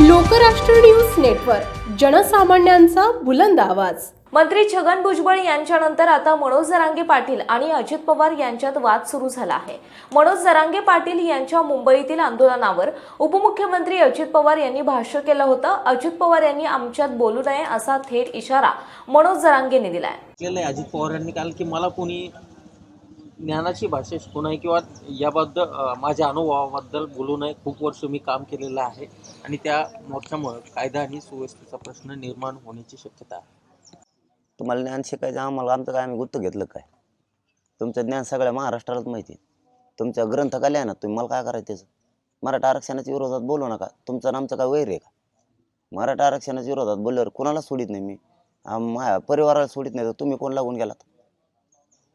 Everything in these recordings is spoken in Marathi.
लोकराष्ट्र न्यूज नेटवर्क जनसामान्यांचा बुलंद आवाज. मंत्री छगन भुजबळ यांच्यानंतर आता मनोज जरांगे पाटील आणि अजित पवार यांच्यात वाद सुरू झाला आहे. मनोज जरांगे पाटील यांच्या मुंबईतील आंदोलनावर उपमुख्यमंत्री अजित पवार यांनी भाष्य केलं होतं. अजित पवार यांनी आमच्यात बोलू नये असा थेट इशारा मनोज जरांगेने दिलाय. केलं आहे अजित पवार यांनी काल की मला कोणी ज्ञानाची भाषा शिकू नये किंवा याबद्दल माझ्या अनुभवाबद्दल बोलू नये. खूप वर्ष मी काम केलेलं आहे आणि त्या मोर्चामुळे कायदा आणि सुव्यवस्थेचा प्रश्न निर्माण होण्याची शक्यता आहे. तुम्हाला ज्ञान शिकायचं आम्हाला आमचं काय आम्ही गुत्त घेतलं काय? तुमचं ज्ञान सगळ्या महाराष्ट्रालाच माहिती आहे. तुमच्या ग्रंथकाले आहे ना तुम्ही मला काय करायचं त्याचं? मराठा आरक्षणाच्या विरोधात बोलू नका. तुमचं आणि आमचं काय वैर आहे का? मराठा आरक्षणाच्या विरोधात बोलल्यावर कोणाला सोडित नाही मी. माझ्या परिवाराला सोडित नाही तर तुम्ही कोण लागून गेलात?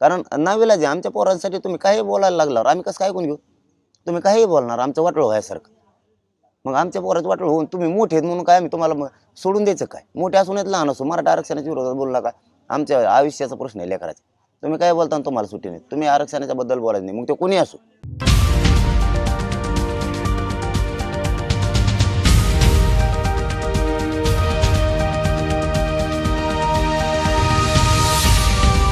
कारण नावेला जे आमच्या पोरांसाठी तुम्ही काही बोलायला लागल्यावर आम्ही कसं काय ऐकून घेऊ? तुम्ही काही बोलणार आमचं वाटलं व्हायसारखं. मग आमच्या पोराचं वाटलं होऊन तुम्ही मोठे आहेत म्हणून काय आम्ही तुम्हाला मग सोडून द्यायचं काय? मोठे असून येत लहान असो मराठा आरक्षणाच्या विरोधात बोलू नका. आमच्या आयुष्याचा प्रश्न आहे लेकराचा. तुम्ही काय बोलता तुम्हाला सुट्टी नाही. तुम्ही आरक्षणाच्या बद्दल बोलायचं नाही. मग ते कोणी असो?